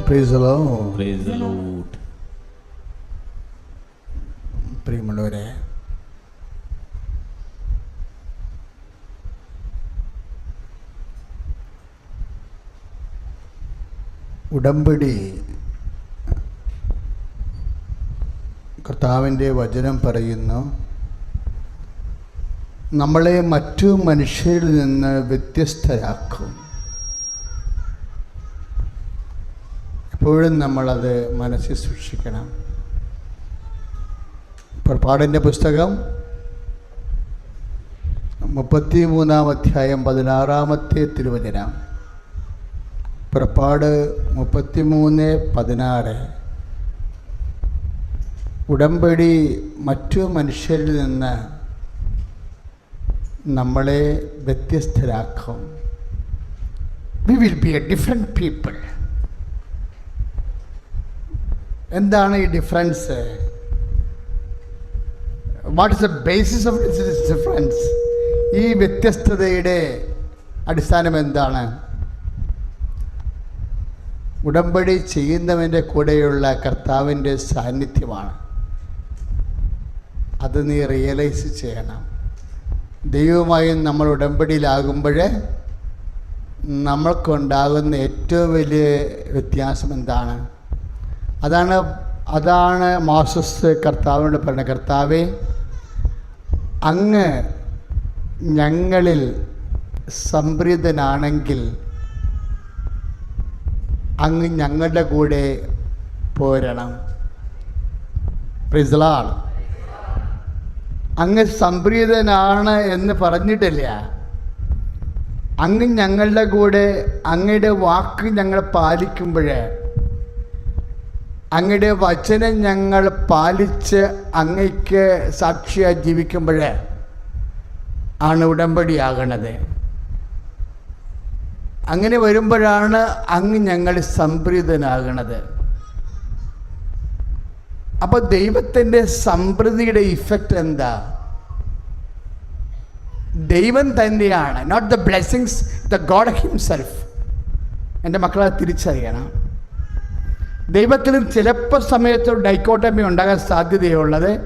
Price Lord. പ്രിയമുള്ളവരെ ഉടമ്പടി കർത്താവിന്റെ വചനം പറയുന്നു നമ്മളെ മറ്റു മനുഷ്യരിൽ നിന്ന് വ്യത്യസ്തരാക്കും എപ്പോഴും നമ്മളത് മനസ്സിൽ സൂക്ഷിക്കണം. പുറപ്പാടിന്റെ പുസ്തകം മുപ്പത്തി മൂന്നാം അധ്യായം പതിനാറാമത്തെ തിരുവചനം. പുറപ്പാട് മുപ്പത്തി മൂന്ന് പതിനാറ്. ഉടമ്പടി മറ്റു മനുഷ്യരിൽ നിന്ന് നമ്മളെ വ്യത്യസ്തരാക്കും. We will be a different people എന്താണ് ഈ difference what is the basis of this difference ഈ വ്യത്യസ്തതയുടെ അടിസ്ഥാനം എന്താണ്? ഉടമ്പടി ചെയ്യുന്നവന്റെ കൂടെയുള്ള കർത്താവിന്റെ സാന്നിധ്യമാണ്. അത് നീ റിയലൈസ് ചെയ്യണം. ദൈവമായും നമ്മൾ ഉടമ്പടിയിലാകുമ്പോൾ നമ്മൾക്കുണ്ടാകുന്ന ഏറ്റവും വലിയ വ്യത്യാസം എന്താണ്? അതാണ് അതാണ് മാസസ് കർത്താവിനോട് പറഞ്ഞ കർത്താവെ അങ്ങ് ഞങ്ങളിൽ സംപ്രീതനാണെങ്കിൽ അങ്ങ് ഞങ്ങളുടെ കൂടെ പോരണം. പ്രിസ്ലാൾ അങ്ങ് സംപ്രീതനാണ് എന്ന് പറഞ്ഞിട്ടില്ല. അങ്ങ് ഞങ്ങളുടെ കൂടെ അങ്ങയുടെ വാക്ക് ഞങ്ങൾ പാലിക്കുമ്പോഴേ അങ്ങയുടെ വചനം ഞങ്ങൾ പാലിച്ച് അങ്ങയ്ക്ക് സാക്ഷിയായി ജീവിക്കുമ്പോൾ ആണ് ഉടമ്പടിയാകണത്. അങ്ങനെ വരുമ്പോഴാണ് അങ്ങ് ഞങ്ങൾ സംപ്രീതനാകണത്. അപ്പോൾ ദൈവത്തിന്റെ സംപ്രീതിയുടെ ഇഫക്റ്റ് എന്താ? ദൈവം തന്നെയാണ്. Not the blessings the God himself എന്റെ മക്കളെ തിരിച്ചറിയണം. ദൈവത്തിൽ ചിലപ്പോൾ സമയത്ത് ഡൈക്കോട്ടമി ഉണ്ടാകാൻ സാധ്യതയുള്ളത്.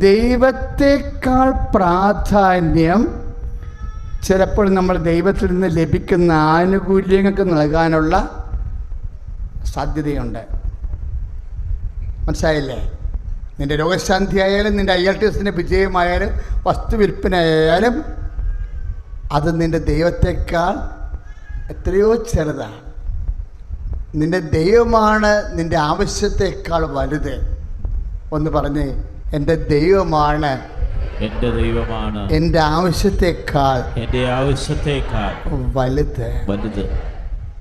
ദൈവത്തെക്കാൾ പ്രാധാന്യം ചിലപ്പോൾ നമ്മൾ ദൈവത്തിൽ നിന്ന് ലഭിക്കുന്ന ആനുകൂല്യങ്ങൾക്ക് നൽകാനുള്ള സാധ്യതയുണ്ട്. മനസ്സിലായില്ലേ? നിന്റെ രോഗശാന്തി ആയാലും നിന്റെ ഐ എൽ ടി എസിന്റെ വിജയമായാലും വസ്തു ആയാലും അത് നിന്റെ ദൈവത്തെക്കാൾ എത്രയോ ചെറുതാണ്. നിന്റെ ദൈവമാണ് നിന്റെ ആവശ്യത്തെക്കാൾ വലുത്. ഒന്ന് പറഞ്ഞ് എന്റെ ദൈവമാണ്. എന്റെ ദൈവമാണ്. എന്റെ ആവശ്യത്തെക്കാൾ. എന്റെ ആവശ്യത്തെക്കാൾ. വലുത്. വലുത്.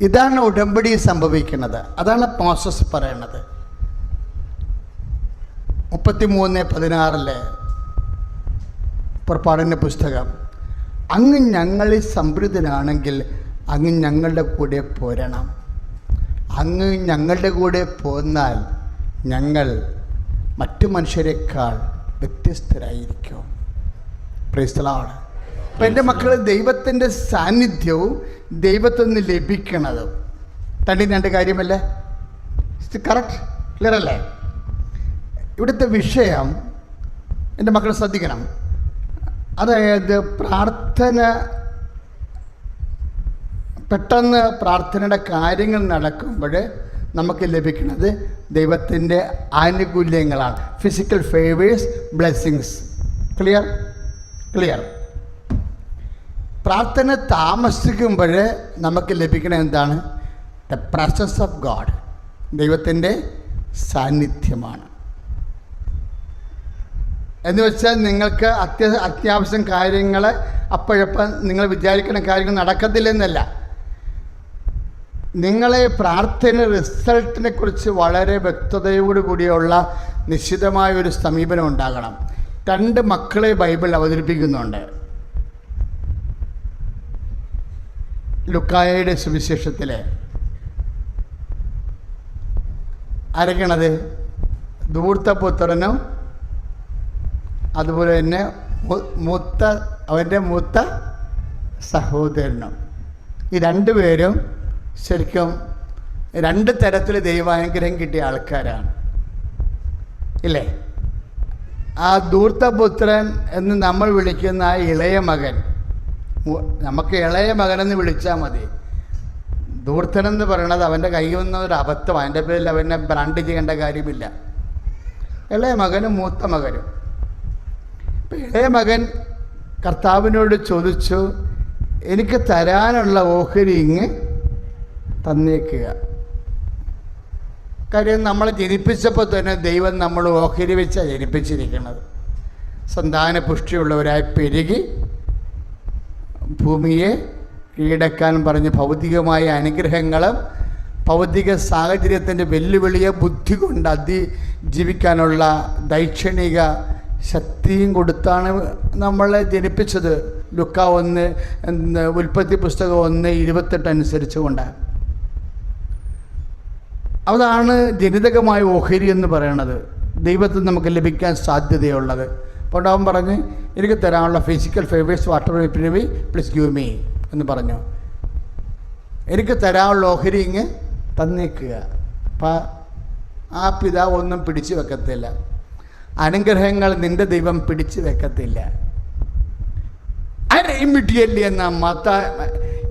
ഇതാണ് ഉടമ്പടി സംഭവിക്കുന്നത്. അതാണ് പ്രോസസ് പറയണത്. മുപ്പത്തിമൂന്ന് പതിനാറിലെ പുറപ്പാടിന്റെ പുസ്തകം അങ്ങ് ഞങ്ങളിൽ സംതൃപ്തനാണെങ്കിൽ അങ്ങ് ഞങ്ങളുടെ കൂടെ പോരണം. അങ്ങ് ഞങ്ങളുടെ കൂടെ പോന്നാൽ ഞങ്ങൾ മറ്റു മനുഷ്യരെക്കാൾ വ്യത്യസ്തരായിരിക്കും. പ്രൈസ്തലാണ് അപ്പം എന്റെ മക്കൾ ദൈവത്തിന്റെ സാന്നിധ്യവും ദൈവത്തിൽ നിന്ന് ലഭിക്കണതും. തണ്ടി രണ്ട് കാര്യമല്ലേ? കറക്റ്റ് ക്ലിയർ അല്ലേ? ഇവിടുത്തെ വിഷയം എന്റെ മക്കൾ ശ്രദ്ധിക്കണം. അതായത് പ്രാർത്ഥന പെട്ടെന്ന് പ്രാർത്ഥനയുടെ കാര്യങ്ങൾ നടക്കുമ്പോൾ നമുക്ക് ലഭിക്കുന്നത് ദൈവത്തിന്റെ ആനുകൂല്യങ്ങളാണ്. Physical favours blessings clear clear പ്രാർത്ഥന താമസിക്കുമ്പോൾ നമുക്ക് ലഭിക്കണ എന്താണ്? ദ പ്രസൻസ് ഓഫ് ഗാഡ് ദൈവത്തിന്റെ സാന്നിധ്യമാണ്. എന്ന് വെച്ചാൽ നിങ്ങൾക്ക് അത്യ അത്യാവശ്യം കാര്യങ്ങൾ അപ്പോഴപ്പം നിങ്ങൾ വിചാരിക്കുന്ന കാര്യങ്ങൾ നടക്കത്തില്ലെന്നല്ല. നിങ്ങളെ പ്രാർത്ഥന റിസൾട്ടിനെ കുറിച്ച് വളരെ വ്യക്തതയോടു കൂടിയുള്ള നിശ്ചിതമായ ഒരു സമീപനം ഉണ്ടാകണം. രണ്ട് മക്കളെ ബൈബിൾ അവതരിപ്പിക്കുന്നുണ്ട്. ലുക്കായയുടെ സുവിശേഷത്തിലെ. ആരൊക്കെയാണത്? ധൂർത്തപുത്രനും അതുപോലെ തന്നെ മൂത്ത അവന്റെ മൂത്ത സഹോദരനും. ഈ രണ്ടുപേരും ശരിക്കും രണ്ട് തരത്തിൽ ദൈവാനുഗ്രഹം കിട്ടിയ ആൾക്കാരാണ്. ഇല്ലേ? ആ ദൂർത്തപുത്രൻ എന്ന് നമ്മൾ വിളിക്കുന്ന ആ ഇളയ മകൻ നമുക്ക് ഇളയ മകനെന്ന് വിളിച്ചാൽ മതി. ദൂർത്തനെന്ന് പറയണത് അവന്റെ കയ്യിൽ വന്ന ഒരു അബദ്ധം അതിന്റെ പേരിൽ അവനെ ബ്രാൻഡ് ചെയ്യേണ്ട കാര്യമില്ല. ഇളയ മകനും മൂത്ത മകനും. ഇപ്പം ഇളയ മകൻ കർത്താവിനോട് ചോദിച്ചു എനിക്ക് തരാനുള്ള ഓഹരി ഇങ്ങ് തന്നേക്കുക. കാര്യം നമ്മളെ ജനിപ്പിച്ചപ്പോൾ തന്നെ ദൈവം നമ്മൾ ഓഹരി വെച്ചാണ് ജനിപ്പിച്ചിരിക്കുന്നത് സന്താന പുഷ്ടിയുള്ളവരായി പെരുകി ഭൂമിയെ കീഴടക്കാൻ പറഞ്ഞ് ഭൗതികമായ അനുഗ്രഹങ്ങളും ഭൗതിക സാഹചര്യത്തിന്റെ വെല്ലുവിളിയെ ബുദ്ധി കൊണ്ട് അതിജീവിക്കാനുള്ള ദൈക്ഷണിക ശക്തിയും കൊടുത്താണ് നമ്മളെ ജനിപ്പിച്ചത്. ലുക്ക ഒന്ന് ഉൽപ്പത്തി പുസ്തകം ഒന്ന് ഇരുപത്തെട്ട് അനുസരിച്ച് കൊണ്ടാണ് അതാണ് ജനിതകമായ ഓഹരി എന്ന് പറയണത്. ദൈവത്തിൽ നമുക്ക് ലഭിക്കാൻ സാധ്യതയുള്ളത്. അപ്പോൾ അവൻ പറഞ്ഞ് എനിക്ക് തരാനുള്ള ഫിസിക്കൽ ഫേവേഴ്സ് വാട്ടർ പിരിവി പ്ലസ് ഗ്യൂ മീ എന്ന് പറഞ്ഞു. എനിക്ക് തരാനുള്ള ഓഹരി ഇങ്ങ് തന്നേക്കുക. അപ്പം ആ പിതാവ് ഒന്നും പിടിച്ചു വെക്കത്തില്ല. അനുഗ്രഹങ്ങൾ നിന്റെ ദൈവം പിടിച്ചു വെക്കത്തില്ല. ഇമ്മീഡിയറ്റ്ലി എന്നാ മത്ത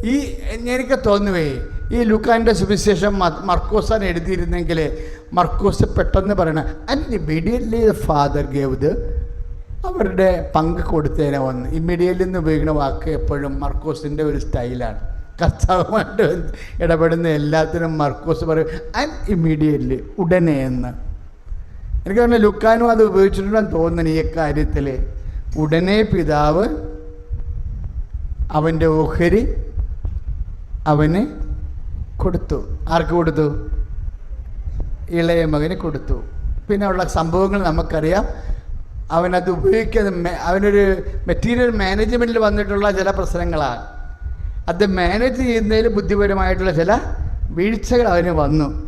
ഈ എനിക്ക് തോന്നുവേ ഈ ലുക്കാന്റെ സുവിശേഷം മർക്കോസാൻ എഴുതിയിരുന്നെങ്കിൽ മർക്കോസ് പെട്ടെന്ന് പറയണം and immediately father gave the അവരുടെ പങ്ക് കൊടുത്തേനെ വന്ന്. ഇമ്മീഡിയറ്റ്ലി എന്ന് ഉപയോഗിക്കുന്ന വാക്ക് എപ്പോഴും മർക്കോസിന്റെ ഒരു സ്റ്റൈലാണ്. കർത്താവുമായിട്ട് ഇടപെടുന്ന എല്ലാത്തിനും മർക്കോസ് പറയും ആൻഡ് ഇമ്മീഡിയറ്റ്ലി ഉടനെ എന്ന്. എനിക്ക് തന്നെ ലുക്കാനും അത് ഉപയോഗിച്ചിട്ടുണ്ടെന്ന് തോന്നുന്നു ഈ കാര്യത്തിൽ ഉടനെ പിതാവ് അവന്റെ ഓഹരി അവന് കൊടുത്തു. ആർക്ക് കൊടുത്തു? ഇളയ മകന് കൊടുത്തു. പിന്നെ ഉള്ള സംഭവങ്ങൾ നമുക്കറിയാം. അവനത് ഉപയോഗിക്കുന്ന അവനൊരു മെറ്റീരിയൽ മാനേജ്മെന്റിൽ വന്നിട്ടുള്ള ചില പ്രശ്നങ്ങളാണ്. അത് മാനേജ് ചെയ്യുന്നതിൽ ബുദ്ധിപരമായിട്ടുള്ള ചില വീഴ്ചകൾ അവന് വന്നു.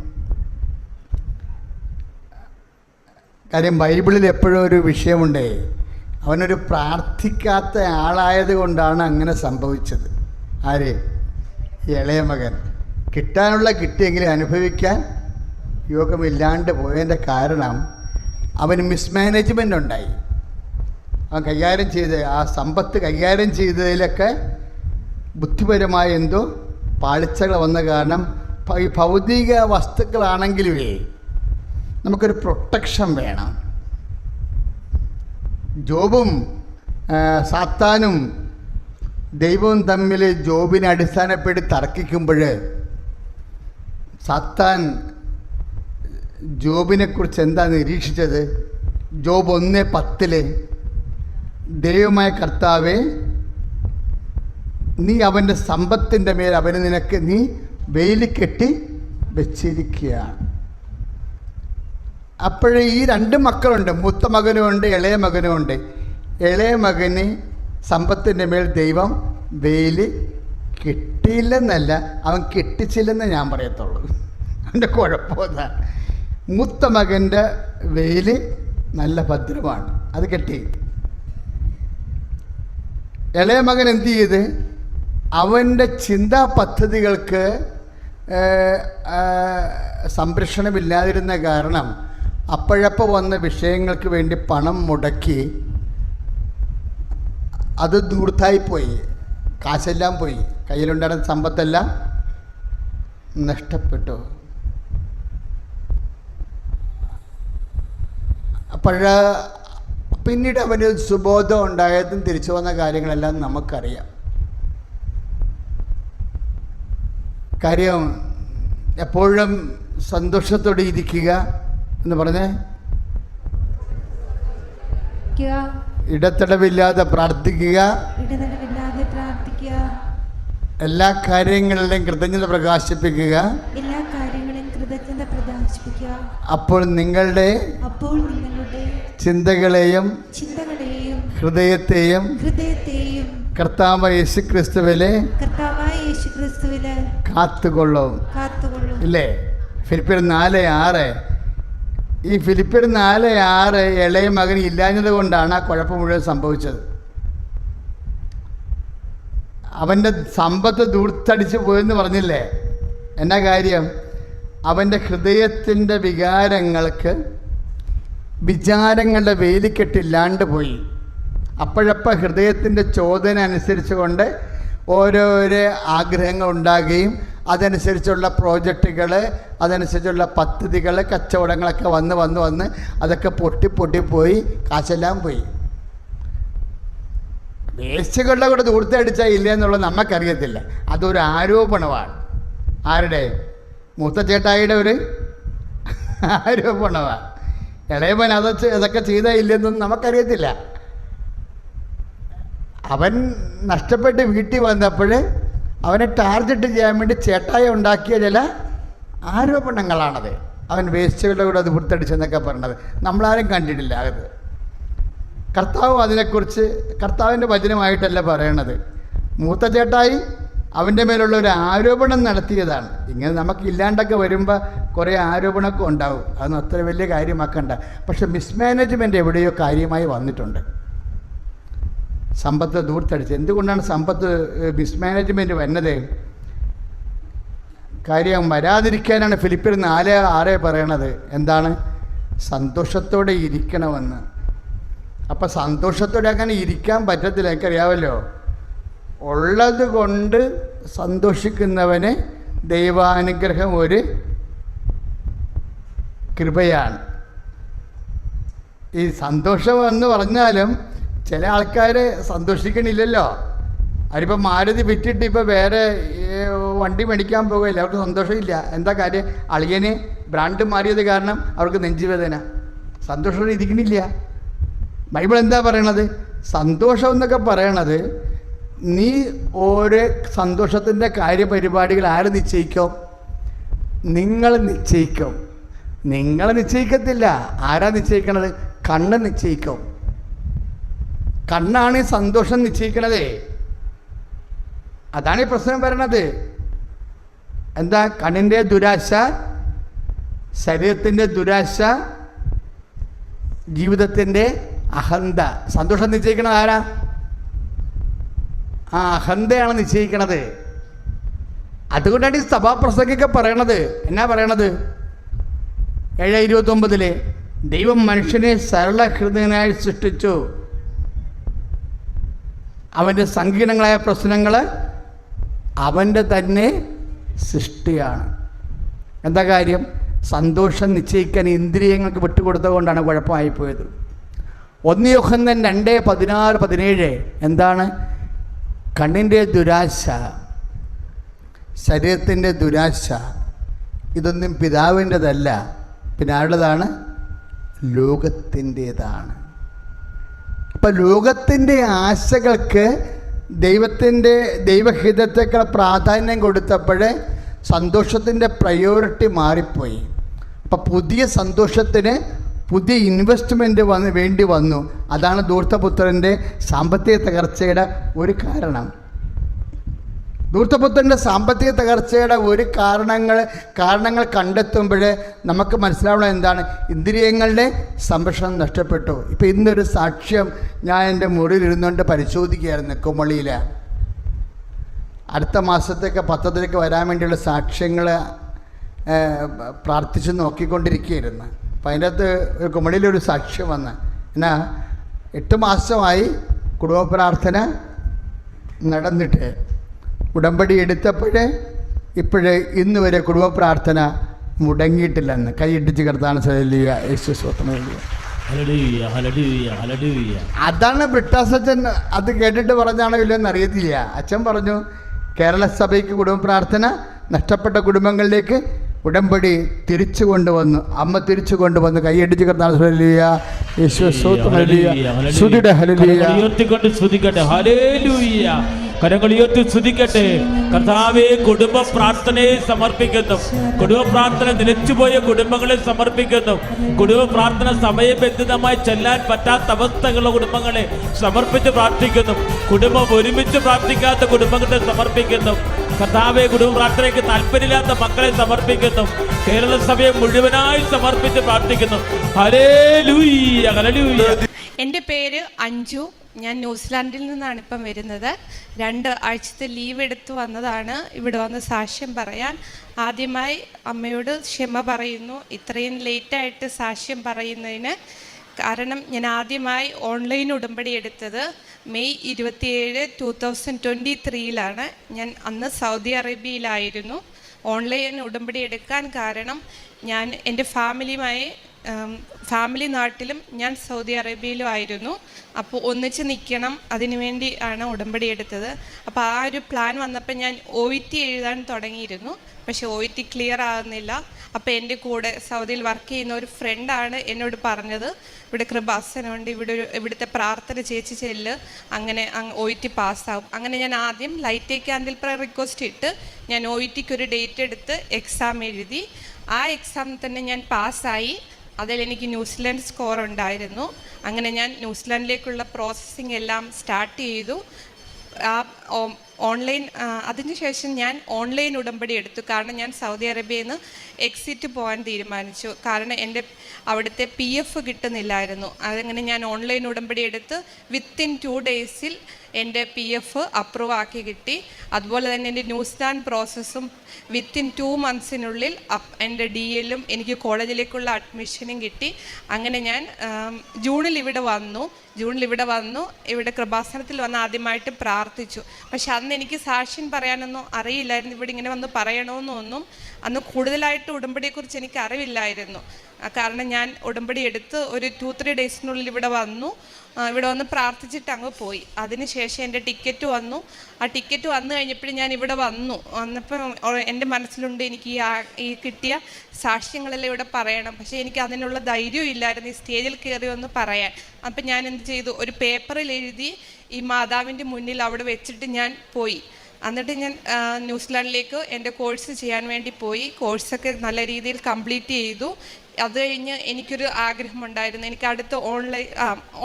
കാര്യം ബൈബിളിൽ എപ്പോഴും ഒരു വിഷയമുണ്ടേ. അവനൊരു പ്രാർത്ഥിക്കാത്ത ആളായത് കൊണ്ടാണ് അങ്ങനെ സംഭവിച്ചത്. ആര്? ഇളയ മകൻ. കിട്ടാനുള്ള കിട്ടിയെങ്കിലും അനുഭവിക്കാൻ യോഗമില്ലാണ്ട് പോയതിന്റെ കാരണം അവന് മിസ്മാനേജ്മെന്റ് ഉണ്ടായി. അവൻ കൈകാര്യം ചെയ്ത് ആ സമ്പത്ത് കൈകാര്യം ചെയ്തതിലൊക്കെ ബുദ്ധിപരമായ എന്തോ പാളിച്ചകൾ വന്ന കാരണം ഈ ഭൗതിക വസ്തുക്കളാണെങ്കിലുമേ നമുക്കൊരു പ്രൊട്ടക്ഷൻ വേണം. ജോബും സാത്താനും ദൈവവും തമ്മിൽ ജോബിനെ അടിസ്ഥാനപ്പെടുത്തി തർക്കിക്കുമ്പോൾ സാത്താൻ ജോബിനെക്കുറിച്ച് എന്താ നിരീക്ഷിച്ചത്? ജോബ് ഒന്ന് പത്തിൽ. ദൈവമായ കർത്താവെ നീ അവന്റെ സമ്പത്തിന്റെ മേൽ അവന് നിനക്ക് നീ വെയിൽ കെട്ടി വെച്ചിരിക്കുകയാണ്. അപ്പോഴേ ഈ രണ്ട് മക്കളുണ്ട്. മൂത്ത മകനുമുണ്ട് ഇളയ മകനുമുണ്ട്. ഇളയ മകന് സമ്പത്തിന്റെ മേൽ ദൈവം വെയിൽ കിട്ടിയില്ലെന്നല്ല അവൻ കിട്ടിച്ചില്ലെന്ന് ഞാൻ പറയത്തുള്ളൂ. അവന്റെ കുഴപ്പമെന്നാ മൂത്ത മകന്റെ വെയിൽ നല്ല ഭദ്രമാണ്. അത് കെട്ടി. ഇളയ മകൻ എന്ത് ചെയ്ത്? അവന്റെ ചിന്താ പദ്ധതികൾക്ക് സംരക്ഷണമില്ലാതിരുന്ന കാരണം അപ്പോഴപ്പോൾ വന്ന വിഷയങ്ങൾക്ക് വേണ്ടി പണം മുടക്കി അത് ദൂർത്തായിപ്പോയി കാശെല്ലാം പോയി. കയ്യിലുണ്ടായിരുന്ന സമ്പത്തെല്ലാം നഷ്ടപ്പെട്ടു. അപ്പോഴ പിന്നീട് അവന് സുബോധം ഉണ്ടായതും തിരിച്ചു വന്ന കാര്യങ്ങളെല്ലാം നമുക്കറിയാം. കാര്യം എപ്പോഴും സന്തോഷത്തോടെ ഇരിക്കുക എന്ന് പറഞ്ഞേ? ഇടത്തടവില്ലാതെ പ്രാർത്ഥിക്കുക. എല്ലാ കാര്യങ്ങളിലും കൃതജ്ഞത പ്രകാശിപ്പിക്കുക. എല്ലാ കാര്യങ്ങളിലും കൃതജ്ഞത പ്രകാശിപ്പിക്കുക. അപ്പോൾ നിങ്ങളുടെ അപ്പോൾ നിങ്ങളുടെ ചിന്തകളെയും ചിന്തകളെയും ഹൃദയത്തെയും ഹൃദയത്തെയും കർത്താവ് യേശു ക്രിസ്തുവിലെ കർത്താവായ യേശു ക്രിസ്തുവിൽ കാത്തുകൊള്ളും. കാത്തുകൊള്ളും. ഇല്ലേ? ഫിലിപ്പിയർ നാല് ആറ്. ഈ ഫിലിപ്പിയർ നാല് ആറ് ഇളയ മകൻ ഇല്ലാഞ്ഞത് കൊണ്ടാണ് ആ കുഴപ്പം മുഴുവൻ സംഭവിച്ചത്. അവന്റെ സമ്പത്ത് ദൂർത്തടിച്ച് പോയെന്ന് പറഞ്ഞില്ലേ? എന്നാ കാര്യം? അവന്റെ ഹൃദയത്തിന്റെ വികാരങ്ങൾക്ക് വിചാരങ്ങളുടെ വേലിക്കെട്ടില്ലാണ്ട് പോയി. അപ്പോഴപ്പോൾ ഹൃദയത്തിന്റെ ചോദന അനുസരിച്ച് കൊണ്ട് ഓരോരോ ആഗ്രഹങ്ങൾ ഉണ്ടാകുകയും അതനുസരിച്ചുള്ള പ്രോജക്റ്റുകൾ അതനുസരിച്ചുള്ള പദ്ധതികൾ കച്ചവടങ്ങളൊക്കെ വന്ന് വന്ന് വന്ന് അതൊക്കെ പൊട്ടി പൊട്ടിപ്പോയി കാശെല്ലാം പോയി. വേസ്റ്റുകളുടെ കൂടെ ദൂർത്തടിച്ചാൽ ഇല്ല എന്നുള്ളത് നമുക്കറിയത്തില്ല അതൊരു ആരോപണമാണ്. ആരുടെ? മൂത്തച്ചേട്ടായിയുടെ ഒരു ആരോപണമാണ്. ഇളയവൻ അത് ഇതൊക്കെ ചെയ്താൽ ഇല്ലെന്നൊന്നും നമുക്കറിയത്തില്ല. അവൻ നഷ്ടപ്പെട്ട് വീട്ടിൽ വന്നപ്പോൾ അവനെ ടാർജറ്റ് ചെയ്യാൻ വേണ്ടി ചേട്ടായ ഉണ്ടാക്കിയ ചില ആരോപണങ്ങളാണത്. അവൻ വേസ്റ്റുകളുടെ കൂടെ അത് പുറത്തടിച്ചെന്നൊക്കെ പറഞ്ഞത്. നമ്മളാരും കണ്ടിട്ടില്ല അത്. കർത്താവ് അതിനെക്കുറിച്ച് കർത്താവിന്റെ വചനമായിട്ടല്ല പറയണത്. മൂത്ത ചേട്ടായി അവന്റെ മേലുള്ള ഒരു ആരോപണം നടത്തിയതാണ്. ഇങ്ങനെ നമുക്ക് ഇല്ലാണ്ടൊക്കെ വരുമ്പോൾ കുറേ ആരോപണമൊക്കെ ഉണ്ടാവും. അതൊന്നും അത്ര വലിയ കാര്യമാക്കണ്ട. പക്ഷെ മിസ്മാനേജ്മെന്റ് എവിടെയോ കാര്യമായി വന്നിട്ടുണ്ട്. സമ്പത്ത് ദൂർത്തടിച്ച്. എന്തുകൊണ്ടാണ് സമ്പത്ത് മിസ്മാനേജ്മെന്റ് വന്നത്? കാര്യം വരാതിരിക്കാനാണ് ഫിലിപ്പിൽ നാല് ആറ് പറയണത്. എന്താണ്? സന്തോഷത്തോടെ ഇരിക്കണമെന്ന്. അപ്പം സന്തോഷത്തോടെ അങ്ങനെ ഇരിക്കാൻ പറ്റത്തില്ല എനിക്കറിയാമല്ലോ. ഉള്ളത് കൊണ്ട് സന്തോഷിക്കുന്നവന് ദൈവാനുഗ്രഹം ഒരു കൃപയാണ്. ഈ സന്തോഷം എന്ന് പറഞ്ഞാലും ചില ആൾക്കാർ സന്തോഷിക്കണില്ലല്ലോ. അവരിപ്പോൾ മാരുതി വിറ്റിട്ട് ഇപ്പോൾ വേറെ വണ്ടി മേടിക്കാൻ പോകുകയില്ല അവർക്ക് സന്തോഷമില്ല. എന്താ കാര്യം? അളിയന് ബ്രാൻഡ് മാറിയത് കാരണം അവർക്ക് നെഞ്ചുവേദന. സന്തോഷം ഇരിക്കണില്ല. ബൈബിൾ എന്താ പറയണത്? സന്തോഷം എന്നൊക്കെ പറയണത് നീ ഓരോ സന്തോഷത്തിന്റെ കാര്യപരിപാടികൾ ആര് നിശ്ചയിക്കും? നിങ്ങൾ നിശ്ചയിക്കും. നിങ്ങൾ നിശ്ചയിക്കത്തില്ല. ആരാ നിശ്ചയിക്കണത്? കണ്ണ് നിശ്ചയിക്കും. കണ്ണാണ് സന്തോഷം നിശ്ചയിക്കണതേ. അതാണ് ഈ പ്രശ്നം വരണത്. എന്താ? കണ്ണിന്റെ ദുരാശ ശരീരത്തിന്റെ ദുരാശ ജീവിതത്തിന്റെ അഹന്ത. സന്തോഷം നിശ്ചയിക്കണത് ആരാ? ആ അഹന്തയാണ് നിശ്ചയിക്കണത്. അതുകൊണ്ടാണ് ഈ സഭാപ്രസംഗിക്കെ പറയണത്. എന്നാ പറയണത്? ഏഴ് ഇരുപത്തൊമ്പതിൽ ദൈവം മനുഷ്യനെ സരള ഹൃദയനായി സൃഷ്ടിച്ചു. അവന്റെ സങ്കീർണങ്ങളായ പ്രശ്നങ്ങൾ അവന്റെ തന്നെ സൃഷ്ടിയാണ്. എന്താ കാര്യം? സന്തോഷം നിശ്ചയിക്കാൻ ഇന്ദ്രിയങ്ങൾക്ക് വിട്ടുകൊടുത്തതുകൊണ്ടാണ് കുഴപ്പമായിപ്പോയത്. ഒന്ന് യോഹന്നൻ രണ്ട് പതിനാറ് പതിനേഴ് എന്താണ്? കണ്ണിന്റെ ദുരാശ ശരീരത്തിന്റെ ദുരാശ ഇതൊന്നും പിതാവിന്റെതല്ല. പിന്നെ ആരുടേതാണ്? ലോകത്തിന്റേതാണ്. അപ്പം ലോകത്തിന്റെ ആശകൾക്ക് ദൈവത്തിന്റെ ദൈവഹിതത്തേക്കാൾ പ്രാധാന്യം കൊടുത്തപ്പോൾ സന്തോഷത്തിന്റെ പ്രയോറിറ്റി മാറിപ്പോയി. അപ്പം പുതിയ സന്തോഷത്തിന് പുതിയ ഇൻവെസ്റ്റ്മെന്റ് വന്ന് വേണ്ടി വന്നു. അതാണ് ദൂർത്തപുത്രന്റെ സാമ്പത്തിക തകർച്ചയുടെ ഒരു കാരണം. ദൂർത്തപുത്രന്റെ സാമ്പത്തിക തകർച്ചയുടെ ഒരു കാരണങ്ങൾ കാരണങ്ങൾ കണ്ടെത്തുമ്പോൾ നമുക്ക് മനസ്സിലാവണം എന്താണ്? ഇന്ദ്രിയങ്ങളുടെ സംരക്ഷണം നഷ്ടപ്പെട്ടു. ഇപ്പം ഇന്നൊരു സാക്ഷ്യം ഞാൻ എന്റെ മുറിയിൽ ഇരുന്നുകൊണ്ട് പരിശോധിക്കുകയായിരുന്നു കുമളിയിൽ അടുത്ത മാസത്തേക്ക് പത്രത്തിലേക്ക് വരാൻ വേണ്ടിയുള്ള സാക്ഷ്യങ്ങൾ പ്രാർത്ഥിച്ച് നോക്കിക്കൊണ്ടിരിക്കുകയായിരുന്നു. അപ്പം അതിന്റെ അകത്ത് ഒരു കുമളിയിലൊരു സാക്ഷ്യം വന്ന്. എന്നാ എട്ട് മാസമായി കുടുംബ പ്രാർത്ഥന നടന്നിട്ട്. ഉടമ്പടി എടുത്തപ്പോഴേ ഇപ്പോഴേ ഇന്ന് വരെ കുടുംബ പ്രാർത്ഥന മുടങ്ങിയിട്ടില്ലെന്ന് കൈയിട്ടിച്ച് കിടത്താണ് സലിയ യേശു ഹല്ലേലൂയ അതാണ് ബ്രിട്ടാസ് അച്ഛൻ അത് കേട്ടിട്ട് പറഞ്ഞാണോ ഇല്ലെന്ന് അറിയത്തില്ല. അച്ഛൻ പറഞ്ഞു കേരള സഭയ്ക്ക് കുടുംബ പ്രാർത്ഥന നഷ്ടപ്പെട്ട കുടുംബങ്ങളിലേക്ക് ഉടമ്പടി തിരിച്ചു കൊണ്ടുവന്ന് അമ്മ തിരിച്ചു കൊണ്ടുവന്ന് കൈയടിച്ച് കിടന്നാണ് ഹലിയ യേശു സ്വത്ത് ഹലിയ ശ്രുതിയുടെ കരങ്ങൾ ഉയർത്തിക്കൊണ്ട് സ്തുതിക്കട്ടെ. ഹല്ലേലൂയ. കരങ്ങൾ ഉയർത്തി സ്തുതിക്കട്ടെ. കർത്താവെ കുടുംബ പ്രാർത്ഥനയെ സമർപ്പിക്കുന്നു. കുടുംബ പ്രാർത്ഥന നിലച്ചുപോയ കുടുംബങ്ങളെ സമർപ്പിക്കുന്നു. കുടുംബ പ്രാർത്ഥന സമയബന്ധിതമായി ചെല്ലാൻ പറ്റാത്ത അവസ്ഥകളുള്ള കുടുംബങ്ങളെ സമർപ്പിച്ച് പ്രാർത്ഥിക്കുന്നു. കുടുംബം ഒരുമിച്ച് പ്രാർത്ഥിക്കാത്ത കുടുംബങ്ങളെ സമർപ്പിക്കുന്നു. കർത്താവെ കുടുംബ പ്രാർത്ഥനയ്ക്ക് താല്പര്യമില്ലാത്ത മക്കളെ സമർപ്പിക്കുന്നു. കേരള സഭയെ മുഴുവനായി സമർപ്പിച്ച് പ്രാർത്ഥിക്കുന്നു. എന്റെ പേര് അഞ്ജു. ഞാൻ ന്യൂസിലാൻഡിൽ നിന്നാണ് ഇപ്പം വരുന്നത്. രണ്ട് ആഴ്ചത്തെ ലീവ് എടുത്ത് വന്നതാണ്. ഇവിടെ വന്ന് സാക്ഷ്യം പറയാൻ. ആദ്യമായി അമ്മയോട് ക്ഷമ പറയുന്നു. ഇത്രയും ലേറ്റായിട്ട് സാക്ഷ്യം പറയുന്നതിന് കാരണം ഞാൻ ആദ്യമായി ഓൺലൈൻ ഉടമ്പടി എടുത്തത് മെയ് ഇരുപത്തിയേഴ് ടു തൗസൻഡ് ട്വന്റി ത്രീയിലാണ് ഞാൻ അന്ന് സൗദി അറേബ്യയിലായിരുന്നു. ഓൺലൈൻ ഉടമ്പടി എടുക്കാൻ കാരണം ഞാൻ എന്റെ ഫാമിലിയുമായി ഫാമിലി നാട്ടിലും ഞാൻ സൗദി അറേബ്യയിലും ആയിരുന്നു. അപ്പോൾ ഒന്നിച്ച് നിൽക്കണം അതിനുവേണ്ടി ആണ് ഉടമ്പടി എടുത്തത്. അപ്പോൾ ആ ഒരു പ്ലാൻ വന്നപ്പോൾ ഞാൻ ഒ ടി എഴുതാൻ തുടങ്ങിയിരുന്നു. പക്ഷെ ഒ ക്ലിയർ ആകുന്നില്ല അപ്പോൾ എന്റെ കൂടെ സൗദിയിൽ വർക്ക് ചെയ്യുന്ന ഒരു ഫ്രണ്ടാണ് എന്നോട് പറഞ്ഞത്. ഇവിടെ കൃപാസനമുണ്ട് ഇവിടെ ഒരു ഇവിടുത്തെ പ്രാർത്ഥന ചേച്ചി ചെല്ല്. അങ്ങനെ ഒ ടി പാസ്സാവും അങ്ങനെ ഞാൻ ആദ്യം ലൈറ്റ് ക്യാൻഡിൽ പ്ര റിക്വസ്റ്റ് ഇട്ട് ഞാൻ ഒ ടിക്ക് ഒരു ഡേറ്റ് എടുത്ത് എക്സാം എഴുതി. ആ എക്സാം തന്നെ ഞാൻ പാസ്സായി അതിൽ എനിക്ക് ന്യൂസിലാൻഡ് സ്കോർ ഉണ്ടായിരുന്നു. അങ്ങനെ ഞാൻ ന്യൂസിലാൻഡിലേക്കുള്ള പ്രോസസ്സിംഗ് എല്ലാം സ്റ്റാർട്ട് ചെയ്തു. ആ ഓൺലൈൻ അതിനുശേഷം ഞാൻ ഓൺലൈൻ ഉടമ്പടി എടുത്തു. കാരണം ഞാൻ സൗദി അറേബ്യയിൽ നിന്ന് എക്സിറ്റ് പോകാൻ തീരുമാനിച്ചു. കാരണം എന്റെ അവിടുത്തെ പി എഫ് കിട്ടുന്നില്ലായിരുന്നു. അതങ്ങനെ ഞാൻ ഓൺലൈൻ ഉടമ്പടി എടുത്ത് വിത്തിൻ ടു ഡേയ്സിൽ എന്റെ പി എഫ് അപ്രൂവ് ആക്കി കിട്ടി. അതുപോലെ തന്നെ എന്റെ ന്യൂസിലാൻഡ് പ്രോസസ്സും വിത്തിൻ ടു മന്ത്സിനുള്ളിൽ എന്റെ ഡി എല്ലും എനിക്ക് കോളേജിലേക്കുള്ള അഡ്മിഷനും കിട്ടി. അങ്ങനെ ഞാൻ ജൂണിൽ ഇവിടെ വന്നു. ജൂണിൽ ഇവിടെ വന്നു. ഇവിടെ കൃപാസനത്തിൽ വന്ന് ആദ്യമായിട്ട് പ്രാർത്ഥിച്ചു. പക്ഷെ അന്ന് എനിക്ക് സാക്ഷ്യം പറയാനൊന്നും അറിയില്ലായിരുന്നു. ഇവിടെ ഇങ്ങനെ വന്ന് പറയണമെന്നൊന്നും അന്ന് കൂടുതലായിട്ട് ഉടമ്പടിയെക്കുറിച്ച് എനിക്ക് അറിവില്ലായിരുന്നു കാരണം ഞാൻ ഉടമ്പടി എടുത്ത് ഒരു ടു ത്രീ ഡേയ്സിനുള്ളിൽ ഇവിടെ വന്നു. ഇവിടെ വന്ന് പ്രാർത്ഥിച്ചിട്ട് അങ്ങ് പോയി. അതിനുശേഷം എന്റെ ടിക്കറ്റ് വന്നു. ആ ടിക്കറ്റ് വന്നു കഴിഞ്ഞപ്പോഴും ഞാൻ ഇവിടെ വന്നു. വന്നപ്പോൾ എന്റെ മനസ്സിലുണ്ട് എനിക്ക് ഈ ഈ കിട്ടിയ സാക്ഷ്യങ്ങളെല്ലാം ഇവിടെ പറയണം. പക്ഷേ എനിക്ക് അതിനുള്ള ധൈര്യം ഇല്ലായിരുന്നു ഈ സ്റ്റേജിൽ കയറി വന്ന് പറയാൻ. അപ്പം ഞാൻ എന്ത് ചെയ്തു? ഒരു പേപ്പറിൽ എഴുതി ഈ മാതാവിന്റെ മുന്നിൽ അവിടെ വെച്ചിട്ട് ഞാൻ പോയി. എന്നിട്ട് ഞാൻ ന്യൂസിലാൻഡിലേക്ക് എന്റെ കോഴ്സ് ചെയ്യാൻ വേണ്ടി പോയി. കോഴ്സൊക്കെ നല്ല രീതിയിൽ കംപ്ലീറ്റ് ചെയ്തു. അത് കഴിഞ്ഞ് എനിക്കൊരു ആഗ്രഹമുണ്ടായിരുന്നു. എനിക്ക് അടുത്ത ഓൺലൈൻ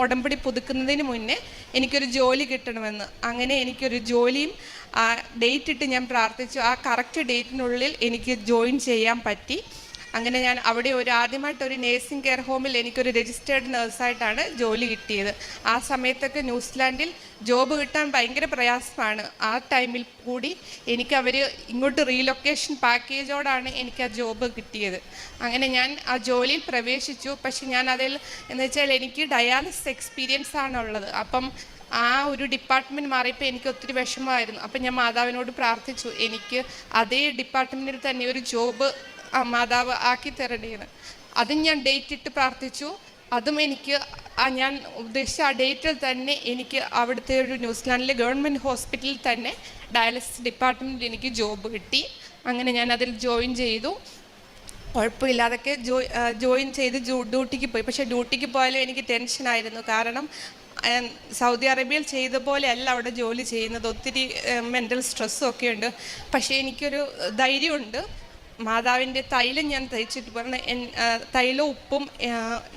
ഉടമ്പടി പുതുക്കുന്നതിന് മുന്നേ എനിക്കൊരു ജോലി കിട്ടണമെന്ന്. അങ്ങനെ എനിക്കൊരു ജോലിയും ഡേറ്റ് ഇട്ട് ഞാൻ പ്രാർത്ഥിച്ചു. ആ കറക്റ്റ് ഡേറ്റിനുള്ളിൽ എനിക്ക് ജോയിൻ ചെയ്യാൻ പറ്റി. അങ്ങനെ ഞാൻ അവിടെ ഒരു ആദ്യമായിട്ട് ഒരു നേഴ്സിംഗ് കെയർ ഹോമിൽ എനിക്കൊരു രജിസ്റ്റേർഡ് നേഴ്സായിട്ടാണ് ജോലി കിട്ടിയത്. ആ സമയത്തൊക്കെ ന്യൂസിലാൻഡിൽ ജോബ് കിട്ടാൻ ഭയങ്കര പ്രയാസമാണ്. ആ ടൈമിൽ കൂടി എനിക്ക് അവർ ഇങ്ങോട്ട് റീലൊക്കേഷൻ പാക്കേജോടാണ് എനിക്ക് ആ ജോബ് കിട്ടിയത്. അങ്ങനെ ഞാൻ ആ ജോലിയിൽ പ്രവേശിച്ചു. പക്ഷെ ഞാൻ അതിൽ എന്ന് വെച്ചാൽ എനിക്ക് ഡയാലിസിസ് എക്സ്പീരിയൻസ് ആണുള്ളത്. അപ്പം ആ ഒരു ഡിപ്പാർട്ട്മെന്റ് മാറിയപ്പോൾ എനിക്ക് ഒത്തിരി വിഷമമായിരുന്നു. അപ്പം ഞാൻ മാതാവിനോട് പ്രാർത്ഥിച്ചു. എനിക്ക് അതേ ഡിപ്പാർട്ട്മെന്റിൽ തന്നെ ഒരു ജോബ് മാതാവ് ആക്കി തരണേന്ന്. അതും ഞാൻ ഡേറ്റ് ഇട്ട് പ്രാർത്ഥിച്ചു. അതും എനിക്ക് ഞാൻ ഉദ്ദേശിച്ച ആ ഡേറ്റിൽ തന്നെ എനിക്ക് അവിടുത്തെ ഒരു ന്യൂസിലാൻഡിലെ ഗവൺമെന്റ് ഹോസ്പിറ്റലിൽ തന്നെ ഡയാലിസിസ് ഡിപ്പാർട്ട്മെന്റിൽ എനിക്ക് ജോബ് കിട്ടി. അങ്ങനെ ഞാൻ അതിൽ ജോയിൻ ചെയ്തു. കുഴപ്പമില്ലാതൊക്കെ ജോ ജോയിൻ ചെയ്ത് ഡ്യൂട്ടിക്ക് പോയി. പക്ഷേ ഡ്യൂട്ടിക്ക് പോയാലും എനിക്ക് ടെൻഷനായിരുന്നു കാരണം സൗദി അറേബ്യയിൽ ചെയ്ത പോലെ അല്ല അവിടെ ജോലി ചെയ്യുന്നത്. ഒത്തിരി മെന്റൽ സ്ട്രെസ്സും ഒക്കെ ഉണ്ട്. പക്ഷേ എനിക്കൊരു ധൈര്യമുണ്ട്. മാതാവിന്റെ തൈലം ഞാൻ തേച്ചിട്ട് പറഞ്ഞ തൈലം ഉപ്പും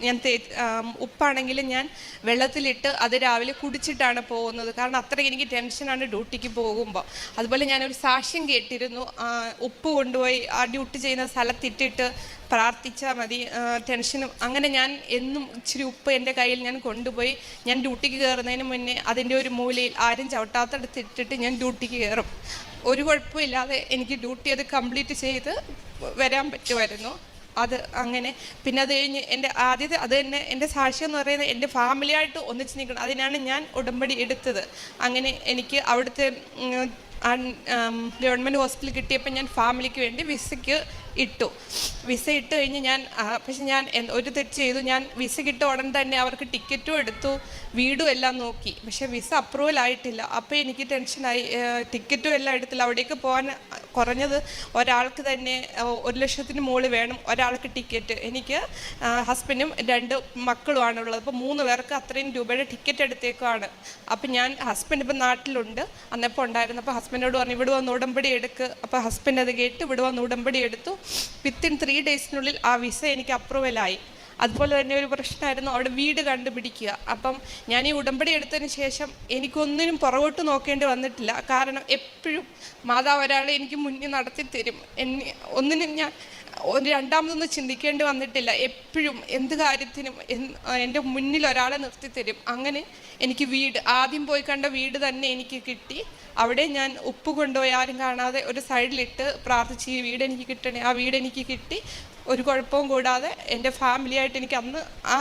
ഞാൻ തേ ഉപ്പാണെങ്കിൽ ഞാൻ വെള്ളത്തിലിട്ട് അത് രാവിലെ കുടിച്ചിട്ടാണ് പോകുന്നത്. കാരണം അത്രയ്ക്ക് എനിക്ക് ടെൻഷനാണ് ഡ്യൂട്ടിക്ക് പോകുമ്പോൾ. അതുപോലെ ഞാനൊരു സാക്ഷ്യം കേട്ടിരുന്നു. ഉപ്പ് കൊണ്ടുപോയി ആ ഡ്യൂട്ടി ചെയ്യുന്ന സ്ഥലത്തിട്ടിട്ട് പ്രാർത്ഥിച്ചാൽ മതി. ടെൻഷനും അങ്ങനെ ഞാൻ എന്നും ഇച്ചിരി ഉപ്പ് എന്റെ കയ്യിൽ ഞാൻ കൊണ്ടുപോയി. ഞാൻ ഡ്യൂട്ടിക്ക് കയറുന്നതിന് മുന്നേ അതിന്റെ ഒരു മൂലയിൽ ആരും ചവിട്ടാത്തടുത്തിട്ടിട്ട് ഞാൻ ഡ്യൂട്ടിക്ക് കയറും. ഒരു കുഴപ്പമില്ലാതെ എനിക്ക് ഡ്യൂട്ടി അത് കംപ്ലീറ്റ് ചെയ്ത് വരാൻ പറ്റുമായിരുന്നു. അത് അങ്ങനെ. പിന്നെ അത് കഴിഞ്ഞ് എന്റെ ആദ്യത്തെ അത് തന്നെ എന്റെ സാക്ഷ്യം എന്ന് പറയുന്നത് എന്റെ ഫാമിലിയായിട്ട് ഒന്നിച്ച് നിൽക്കണം. അതിനാണ് ഞാൻ ഉടമ്പടി എടുത്തത്. അങ്ങനെ എനിക്ക് അവിടുത്തെ ഗവൺമെന്റ് ഹോസ്പിറ്റലിൽ കിട്ടിയപ്പോൾ ഞാൻ ഫാമിലിക്ക് വേണ്ടി വിസയ്ക്ക് ഇട്ടു. വിസ ഇട്ട് കഴിഞ്ഞ് ഞാൻ പക്ഷെ ഞാൻ ഒരു തെറ്റ് ചെയ്തു. ഞാൻ വിസ കിട്ട ഉടൻ തന്നെ അവർക്ക് ടിക്കറ്റും എടുത്തു വീടും എല്ലാം നോക്കി. പക്ഷെ വിസ അപ്രൂവൽ ആയിട്ടില്ല. അപ്പോൾ എനിക്ക് ടെൻഷനായി ടിക്കറ്റും എല്ലാം എടുത്തില്ല. അവിടേക്ക് പോകാൻ കുറഞ്ഞത് ഒരാൾക്ക് തന്നെ ഒരു ലക്ഷത്തിന് മുകളിൽ വേണം ഒരാൾക്ക് ടിക്കറ്റ്. എനിക്ക് ഹസ്ബൻഡും രണ്ട് മക്കളുമാണ് ഉള്ളത്. അപ്പോൾ മൂന്ന് പേർക്ക് അത്രയും രൂപയുടെ ടിക്കറ്റ് എടുത്തേക്കുവാണ്. അപ്പം ഞാൻ ഹസ്ബൻഡ് ഇപ്പം നാട്ടിലുണ്ട്. അന്നപ്പോൾ ഉണ്ടായിരുന്നു അപ്പോൾ ഹസ്ബൻഡോട് പറഞ്ഞു ഇവിടെ വന്ന് ഉടമ്പടി എടുക്ക്. അപ്പോൾ ഹസ്ബൻഡ് അത് കേട്ട് ഇവിടെ വന്ന് ഉടമ്പടി എടുത്തു. വിത്തിൻ ത്രീ ഡേയ്സിനുള്ളിൽ ആ വിസ എനിക്ക് അപ്രൂവലായി അതുപോലെ തന്നെ ഒരു പ്രശ്നമായിരുന്നു അവിടെ വീട് കണ്ടുപിടിക്കുക. അപ്പം ഞാൻ ഈ ഉടമ്പടി എടുത്തതിന് ശേഷം എനിക്കൊന്നിനും പുറകോട്ട് നോക്കേണ്ടി വന്നിട്ടില്ല. കാരണം എപ്പോഴും മാതാവ് ഒരാളെ എനിക്ക് മുന്നിൽ നടത്തി തരും എന്നെ ഒന്നിനും ഞാൻ രണ്ടാമതൊന്നും ചിന്തിക്കേണ്ടി വന്നിട്ടില്ല. എപ്പോഴും എന്ത് കാര്യത്തിനും എന്റെ മുന്നിൽ ഒരാളെ നിർത്തിത്തരും. അങ്ങനെ എനിക്ക് വീട് ആദ്യം പോയി കണ്ട വീട് തന്നെ എനിക്ക് കിട്ടി. അവിടെ ഞാൻ ഉപ്പ് കൊണ്ടുപോയി ആരും കാണാതെ ഒരു സൈഡിലിട്ട് പ്രാർത്ഥിച്ച് ഈ വീട് എനിക്ക് കിട്ടണേ ആ വീട് എനിക്ക് കിട്ടി. ഒരു കുഴപ്പവും കൂടാതെ എന്റെ ഫാമിലിയായിട്ട് എനിക്ക് അന്ന് ആ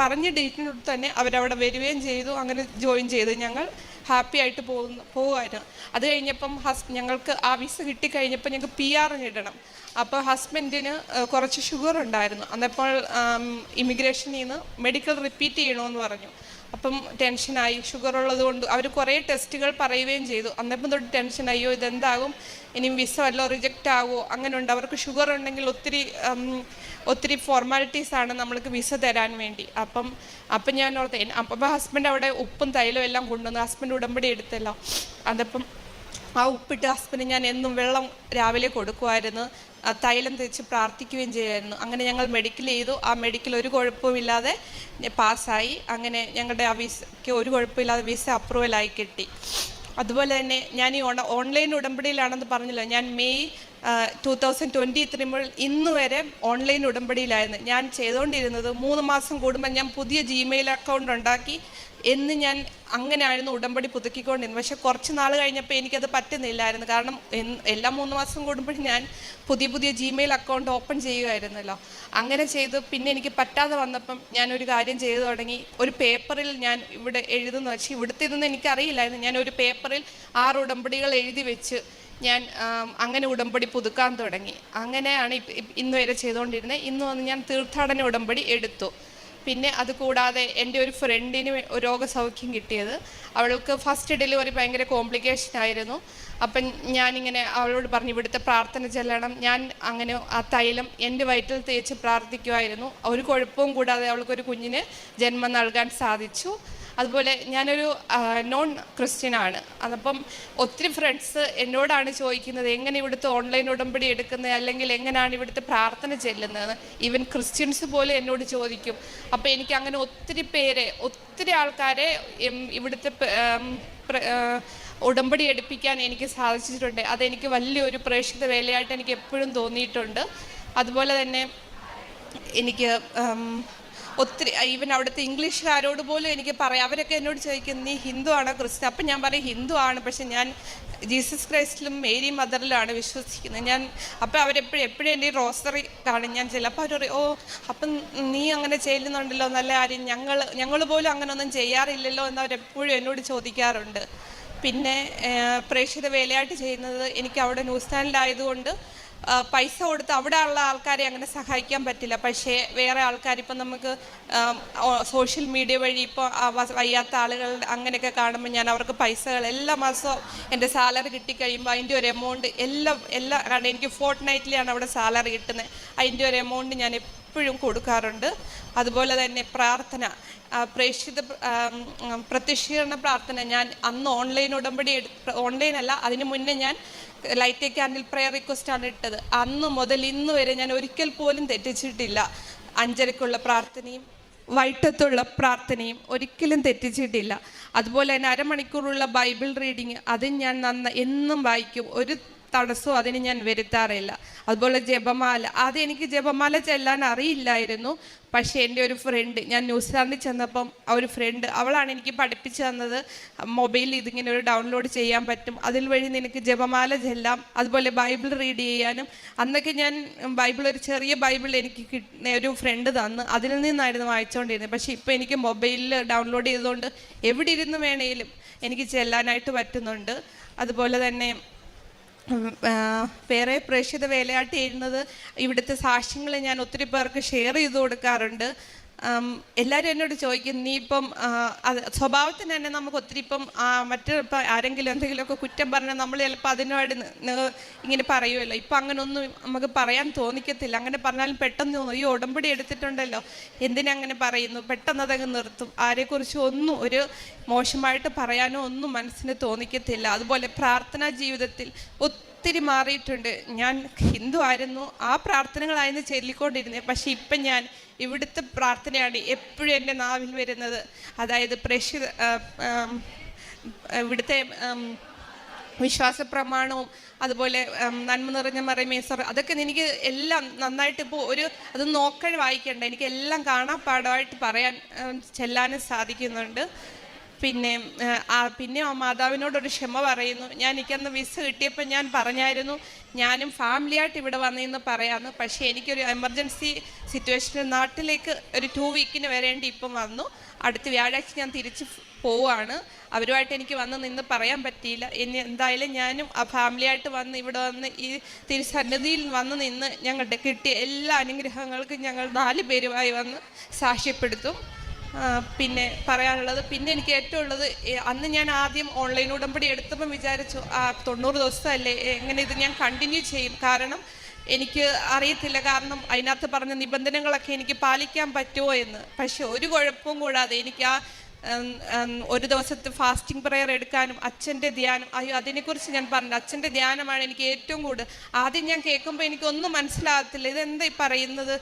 പറഞ്ഞ ഡേറ്റിനോട് തന്നെ അവരവിടെ വരികയും ചെയ്തു അങ്ങനെ ജോയിൻ ചെയ്തു ഞങ്ങൾ. ഹാപ്പി ആയിട്ട് പോകുന്നു പോകുമായിരുന്നു അത് കഴിഞ്ഞപ്പം ഹസ് ഞങ്ങൾക്ക് ആ വിസ കിട്ടിക്കഴിഞ്ഞപ്പോൾ ഞങ്ങൾക്ക് പി ആർ ഇടണം അപ്പോൾ ഹസ്ബൻഡിന് കുറച്ച് ഷുഗർ ഉണ്ടായിരുന്നു. അന്നപ്പോൾ ഇമിഗ്രേഷനിൽ നിന്ന് മെഡിക്കൽ റിപ്പീറ്റ് ചെയ്യണമെന്ന് പറഞ്ഞു. അപ്പം ടെൻഷനായി ഷുഗർ ഉള്ളത് കൊണ്ട് അവർ കുറേ ടെസ്റ്റുകൾ പറയുകയും ചെയ്തു. അന്നപ്പം തൊട്ട് ടെൻഷൻ അയ്യോ ഇതെന്താകും? ഇനി വിസ വല്ല റിജക്റ്റ് ആകുമോ അങ്ങനെയുണ്ട്. അവർക്ക് ഷുഗർ ഉണ്ടെങ്കിൽ ഒത്തിരി ഒത്തിരി ഫോർമാലിറ്റീസ് ആണ് നമ്മൾക്ക് വിസ തരാൻ വേണ്ടി. അപ്പം അപ്പം ഞാൻ ഓർത്ത് അപ്പം ഹസ്ബൻഡ് അവിടെ ഉപ്പും തൈലും എല്ലാം കൊണ്ടുവന്നു. ഹസ്ബൻഡ് ഉടമ്പടി എടുത്തല്ലോ. അതപ്പം ആ ഉപ്പിട്ട് ഹസ്ബൻഡ് ഞാൻ എന്നും വെള്ളം രാവിലെ കൊടുക്കുമായിരുന്നു തൈലം തേച്ച് പ്രാർത്ഥിക്കുകയും ചെയ്യുമായിരുന്നു അങ്ങനെ ഞങ്ങൾ മെഡിക്കൽ ചെയ്തു. ആ മെഡിക്കൽ ഒരു കുഴപ്പമില്ലാതെ പാസ്സായി. അങ്ങനെ ഞങ്ങളുടെ ആ വിസയ്ക്ക് ഒരു കുഴപ്പമില്ലാതെ വിസ അപ്രൂവലായി കിട്ടി. അതുപോലെ തന്നെ ഞാൻ ഈ ഓൺലൈൻ ഉടമ്പടിയിലാണെന്ന് പറഞ്ഞല്ലോ. ഞാൻ May two thousand twenty three മുതൽ ഇന്ന് വരെ ഓൺലൈൻ ഉടമ്പടിയിലായിരുന്നു. ഞാൻ ചെയ്തുകൊണ്ടിരുന്നത് മൂന്ന് മാസം കൂടുമ്പോൾ ഞാൻ പുതിയ ജിമെയിൽ അക്കൗണ്ട് ഉണ്ടാക്കി എന്ന് ഞാൻ അങ്ങനെയായിരുന്നു ഉടമ്പടി പുതുക്കിക്കൊണ്ടിരുന്നത്. പക്ഷെ കുറച്ച് നാൾ കഴിഞ്ഞപ്പോൾ എനിക്കത് പറ്റുന്നില്ലായിരുന്നു. കാരണം എല്ലാ മൂന്ന് മാസം കൂടുമ്പോഴും ഞാൻ പുതിയ പുതിയ ജിമെയിൽ അക്കൗണ്ട് ഓപ്പൺ ചെയ്യുമായിരുന്നല്ലോ അങ്ങനെ ചെയ്ത്. പിന്നെ എനിക്ക് പറ്റാതെ വന്നപ്പം ഞാനൊരു കാര്യം ചെയ്തു തുടങ്ങി. ഒരു പേപ്പറിൽ ഞാൻ ഇവിടെ എഴുതുന്ന. പക്ഷേ ഇവിടുത്തെ ഇതൊന്നും എനിക്കറിയില്ലായിരുന്നു. ഞാൻ ഒരു പേപ്പറിൽ ആറ് ഉടമ്പടികൾ എഴുതി വെച്ച് ഞാൻ അങ്ങനെ ഉടമ്പടി പുതുക്കാൻ തുടങ്ങി. അങ്ങനെയാണ് ഇന്ന് വരെ ചെയ്തുകൊണ്ടിരുന്നത്. ഇന്ന് വന്ന് ഞാൻ തീർത്ഥാടന ഉടമ്പടി എടുത്തു. പിന്നെ അത് കൂടാതെ എന്റെ ഒരു ഫ്രണ്ടിന് രോഗസൗഖ്യം കിട്ടിയത്. അവൾക്ക് ഫസ്റ്റ് ഡെലിവറി ഭയങ്കര കോംപ്ലിക്കേഷൻ ആയിരുന്നു. അപ്പം ഞാനിങ്ങനെ അവളോട് പറഞ്ഞു ഇവിടുത്തെ പ്രാർത്ഥന ചെല്ലണം. ഞാൻ അങ്ങനെ ആ തൈലം എന്റെ വയറ്റിൽ തേച്ച് പ്രാർത്ഥിക്കുമായിരുന്നു ഒരു കുഴപ്പവും കൂടാതെ അവൾക്കൊരു കുഞ്ഞിന് ജന്മം നൽകാൻ സാധിച്ചു. അതുപോലെ ഞാനൊരു നോൺ ക്രിസ്ത്യൻ ആണ്. അതപ്പം ഒത്തിരി ഫ്രണ്ട്സ് എന്നോടാണ് ചോദിക്കുന്നത് എങ്ങനെ ഇവിടുത്തെ ഓൺലൈൻ ഉടമ്പടി എടുക്കുന്നത്? അല്ലെങ്കിൽ എങ്ങനെയാണ് ഇവിടുത്തെ പ്രാർത്ഥന ചെല്ലുന്നത് ഈവൻ ക്രിസ്ത്യൻസ് പോലും എന്നോട് ചോദിക്കും. അപ്പോൾ എനിക്ക് അങ്ങനെ ഒത്തിരി പേരെ ഒത്തിരി ആൾക്കാരെ ഇവിടുത്തെ ഉടമ്പടി എടുപ്പിക്കാൻ എനിക്ക് സാധിച്ചിട്ടുണ്ട്. അതെനിക്ക് വലിയൊരു പ്രേക്ഷിത വേലയായിട്ട് എനിക്ക് എപ്പോഴും തോന്നിയിട്ടുണ്ട്. അതുപോലെ തന്നെ എനിക്ക് ഒത്തിരി ഈവൻ അവിടുത്തെ ഇംഗ്ലീഷുകാരോട് പോലും എനിക്ക് പറയാം. അവരൊക്കെ എന്നോട് ചോദിക്കും നീ ഹിന്ദു ആണോ ക്രിസ്ത്യൻ? അപ്പം ഞാൻ പറയും ഹിന്ദു ആണ്. പക്ഷെ ഞാൻ ജീസസ് ക്രൈസ്റ്റിലും മേരി മദറിലാണ് വിശ്വസിക്കുന്നത്. ഞാൻ അപ്പം അവരെപ്പോഴും എപ്പോഴും എന്റെ റോസറി കാണും ഞാൻ ചിലപ്പോൾ അവർ പറയും ഓ അപ്പം നീ അങ്ങനെ ചെയ്യുന്നുണ്ടല്ലോ. നല്ല കാര്യം. ഞങ്ങൾ ഞങ്ങൾ പോലും അങ്ങനെയൊന്നും ചെയ്യാറില്ലല്ലോ എന്ന് അവരെപ്പോഴും എന്നോട് ചോദിക്കാറുണ്ട്. പിന്നെ പ്രേക്ഷിത വേലയായിട്ട് ചെയ്യുന്നത് എനിക്ക് അവിടെ ന്യൂസ് ചാനലായതുകൊണ്ട് ആ, പൈസ കൊടുത്ത് അവിടെ ഉള്ള ആൾക്കാരെ അങ്ങനെ സഹായിക്കാൻ പറ്റില്ല. പക്ഷേ വേറെ ആൾക്കാർ ഇപ്പം നമുക്ക് സോഷ്യൽ മീഡിയ വഴി ഇപ്പോൾ വയ്യാത്ത ആളുകൾ അങ്ങനെയൊക്കെ കാണുമ്പോൾ ഞാൻ അവർക്ക് പൈസകൾ എല്ലാ മാസവും എന്റെ സാലറി കിട്ടിക്കഴിയുമ്പോൾ അതിന്റെ ഒരു എമൗണ്ട് എല്ലാം എല്ലാ കാരണം എനിക്ക് ഫോർട്ട് നൈറ്റിലാണ് അവിടെ സാലറി കിട്ടുന്നത്. അതിന്റെ ഒരു എമൗണ്ട് ഞാൻ എപ്പോഴും കൊടുക്കാറുണ്ട്. അതുപോലെ തന്നെ പ്രാർത്ഥന. പ്രേക്ഷിത പ്ര- പ്രത്യക്ഷീകരണ പ്രാർത്ഥന. ഞാൻ അന്ന് ഓൺലൈൻ ഉടമ്പടി എടു ഓൺലൈൻ അല്ല അതിന് മുന്നേ ഞാൻ ലൈറ്റ് ക്യാൻഡിൽ പ്രയർ റിക്വസ്റ്റാണ് ഇട്ടത്. അന്ന് മുതൽ ഇന്ന് വരെ ഞാൻ ഒരിക്കൽ പോലും തെറ്റിച്ചിട്ടില്ല. അഞ്ചരക്കുള്ള പ്രാർത്ഥനയും വൈകിട്ടത്തുള്ള പ്രാർത്ഥനയും ഒരിക്കലും തെറ്റിച്ചിട്ടില്ല. അതുപോലെ തന്നെ അരമണിക്കൂറുള്ള ബൈബിൾ റീഡിങ് അതും ഞാൻ നന്ന എന്നും വായിക്കും. ഒരു തടസ്സവും അതിന് ഞാൻ വരുത്താറില്ല. അതുപോലെ ജപമാല. അത് എനിക്ക് ജപമാല ചെല്ലാൻ അറിയില്ലായിരുന്നു. പക്ഷേ എന്റെ ഒരു ഫ്രണ്ട് ഞാൻ ന്യൂസിലാൻഡിൽ ചെന്നപ്പം ആ ഒരു ഫ്രണ്ട് അവളാണ് എനിക്ക് പഠിപ്പിച്ചു തന്നത്. മൊബൈലിൽ ഇതിങ്ങനെ ഒരു ഡൗൺലോഡ് ചെയ്യാൻ പറ്റും. അതിൽ വഴി നിനക്ക് ജപമാല ചെല്ലാം. അതുപോലെ ബൈബിൾ റീഡ് ചെയ്യാനും. അന്നൊക്കെ ഞാൻ ബൈബിൾ ഒരു ചെറിയ ബൈബിൾ എനിക്ക് ഒരു ഫ്രണ്ട് തന്ന്. അതിൽ നിന്നായിരുന്നു വായിച്ചുകൊണ്ടിരുന്നത് പക്ഷേ ഇപ്പോൾ എനിക്ക് മൊബൈലിൽ ഡൗൺലോഡ് ചെയ്തുകൊണ്ട് എവിടെ ഇരുന്ന് വേണേലും എനിക്ക് ചെല്ലാനായിട്ട് പറ്റുന്നുണ്ട്. അതുപോലെ തന്നെ വേറെ പ്രേക്ഷിത വേലയാട്ട് ചെയ്യുന്നത് ഇവിടുത്തെ സാക്ഷ്യങ്ങൾ ഞാൻ ഒത്തിരി പേർക്ക് ഷെയർ ചെയ്ത് കൊടുക്കാറുണ്ട്. എല്ലാവരും എന്നോട് ചോദിക്കും നീ ഇപ്പം സ്വഭാവത്തിന് തന്നെ നമുക്ക് ഒത്തിരി ഇപ്പം മറ്റ് ഇപ്പം ആരെങ്കിലും എന്തെങ്കിലുമൊക്കെ കുറ്റം പറഞ്ഞാൽ നമ്മൾ ചിലപ്പോൾ അതിനോട് ഇങ്ങനെ പറയുമല്ലോ ഇപ്പം അങ്ങനെ ഒന്നും നമുക്ക് പറയാൻ തോന്നിക്കത്തില്ല. അങ്ങനെ പറഞ്ഞാലും പെട്ടെന്ന് തോന്നും ഈ ഉടമ്പടി എടുത്തിട്ടുണ്ടല്ലോ. എന്തിനങ്ങനെ പറയുന്നു? പെട്ടെന്ന് അതങ്ങ് നിർത്തും. ആരെക്കുറിച്ച് ഒന്നും ഒരു മോശമായിട്ട് പറയാനോ ഒന്നും മനസ്സിന് തോന്നിക്കത്തില്ല. അതുപോലെ പ്രാർത്ഥനാ ജീവിതത്തിൽ ഒത്തിരി മാറിയിട്ടുണ്ട്. ഞാൻ ഹിന്ദു ആയിരുന്നു. ആ പ്രാർത്ഥനകളായിരുന്നു ചൊല്ലിക്കൊണ്ടിരുന്നത്. പക്ഷേ ഇപ്പം ഞാൻ ഇവിടുത്തെ പ്രാർത്ഥനയാണ് എപ്പോഴും എന്റെ നാവിൽ വരുന്നത്. അതായത് ആം, ഇവിടുത്തെ വിശ്വാസ പ്രമാണവും അതുപോലെ നന്മ നിറഞ്ഞ മറമേസർ അതൊക്കെ എനിക്ക് എല്ലാം നന്നായിട്ട് ഇപ്പോൾ ഒരു അത് നോക്കാൻ വായിക്കേണ്ട. എനിക്ക് എല്ലാം കാണാൻ പാടമായിട്ട് പറയാൻ ചെല്ലാനും സാധിക്കുന്നുണ്ട്. പിന്നെ പിന്നെ ആ മാതാവിനോടൊരു ക്ഷമ പറയുന്നു. ഞാൻ എനിക്കന്ന് വിസ കിട്ടിയപ്പോൾ ഞാൻ പറഞ്ഞായിരുന്നു ഞാനും ഫാമിലിയായിട്ട് ഇവിടെ വന്നിന്ന് പറയാമെന്ന് പക്ഷേ എനിക്കൊരു എമർജൻസി സിറ്റുവേഷനിൽ നാട്ടിലേക്ക് ഒരു ടു വീക്കിന് വരേണ്ടി ഇപ്പം വന്നു. അടുത്ത വ്യാഴാഴ്ച ഞാൻ തിരിച്ച് പോവാണ്. അവരുമായിട്ട് എനിക്ക് വന്ന് നിന്ന് പറയാൻ പറ്റിയില്ല. ഇനി എന്തായാലും ഞാനും ആ ഫാമിലിയായിട്ട് വന്ന് ഇവിടെ വന്ന് ഈ തിരുസന്നിധിയിൽ വന്ന് നിന്ന് ഞങ്ങളുടെ കിട്ടിയ എല്ലാ അനുഗ്രഹങ്ങൾക്കും ഞങ്ങൾ നാല് പേരുമായി വന്ന് സാക്ഷ്യപ്പെടുത്തും. പിന്നെ പറയാനുള്ളത് പിന്നെ എനിക്ക് ഏറ്റവും ഉള്ളത് അന്ന് ഞാൻ ആദ്യം ഓൺലൈൻ ഉടമ്പടി എടുത്തപ്പം വിചാരിച്ചു ആ തൊണ്ണൂറ് ദിവസമല്ലേ എങ്ങനെ ഇത് ഞാൻ കണ്ടിന്യൂ ചെയ്യും? കാരണം എനിക്ക് അറിയത്തില്ല കാരണം അതിനകത്ത് പറഞ്ഞ നിബന്ധനകളൊക്കെ എനിക്ക് പാലിക്കാൻ പറ്റുമോ എന്ന്. പക്ഷെ ഒരു കുഴപ്പവും കൂടാതെ എനിക്ക് ആ ഒരു ദിവസത്തെ ഫാസ്റ്റിംഗ് പ്രെയർ എടുക്കാനും അച്ഛന്റെ ധ്യാനം അയ്യോ അതിനെക്കുറിച്ച് ഞാൻ പറഞ്ഞു അച്ഛന്റെ ധ്യാനമാണ് എനിക്ക് ഏറ്റവും കൂടുതൽ. ആദ്യം ഞാൻ കേൾക്കുമ്പോൾ എനിക്കൊന്നും മനസ്സിലാകത്തില്ല. ഇതെന്താ ഈ പറയുന്നത്?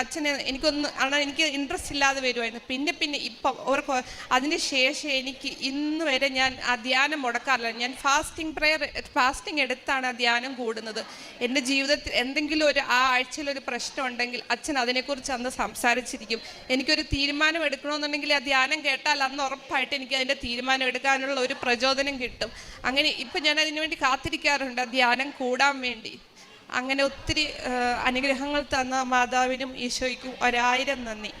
അച്ഛന് എനിക്കൊന്നും ആണ് എനിക്ക് ഇൻട്രസ്റ്റ് ഇല്ലാതെ വരുമായിരുന്നു പിന്നെ പിന്നെ ഇപ്പം അവർക്ക് അതിന് ശേഷം എനിക്ക് ഇന്ന് വരെ ഞാൻ ആ ധ്യാനം മുടക്കാറില്ല. ഞാൻ ഫാസ്റ്റിംഗ് പ്രെയർ ഫാസ്റ്റിംഗ് എടുത്താണ് ആ ധ്യാനം കൂടുന്നത്. എന്റെ ജീവിതത്തിൽ എന്തെങ്കിലും ഒരു ആ ആഴ്ചയിൽ ഒരു പ്രശ്നം ഉണ്ടെങ്കിൽ അച്ഛൻ അതിനെക്കുറിച്ച് അന്ന് സംസാരിച്ചിരിക്കും. എനിക്കൊരു തീരുമാനം എടുക്കണമെന്നുണ്ടെങ്കിൽ ആ ധ്യാനം കേട്ടാൽ അന്ന് ഉറപ്പായിട്ട് എനിക്ക് അതിന്റെ തീരുമാനം എടുക്കാനുള്ള ഒരു പ്രചോദനം കിട്ടും. അങ്ങനെ ഇപ്പം ഞാൻ അതിനു വേണ്ടി കാത്തിരിക്കാറുണ്ട്. ധ്യാനം കൂടാൻ വേണ്ടി. അങ്ങനെ ഒത്തിരി അനുഗ്രഹങ്ങൾ തന്ന മാതാവിനും ഈശോയ്ക്കും ഒരായിരം നന്ദി.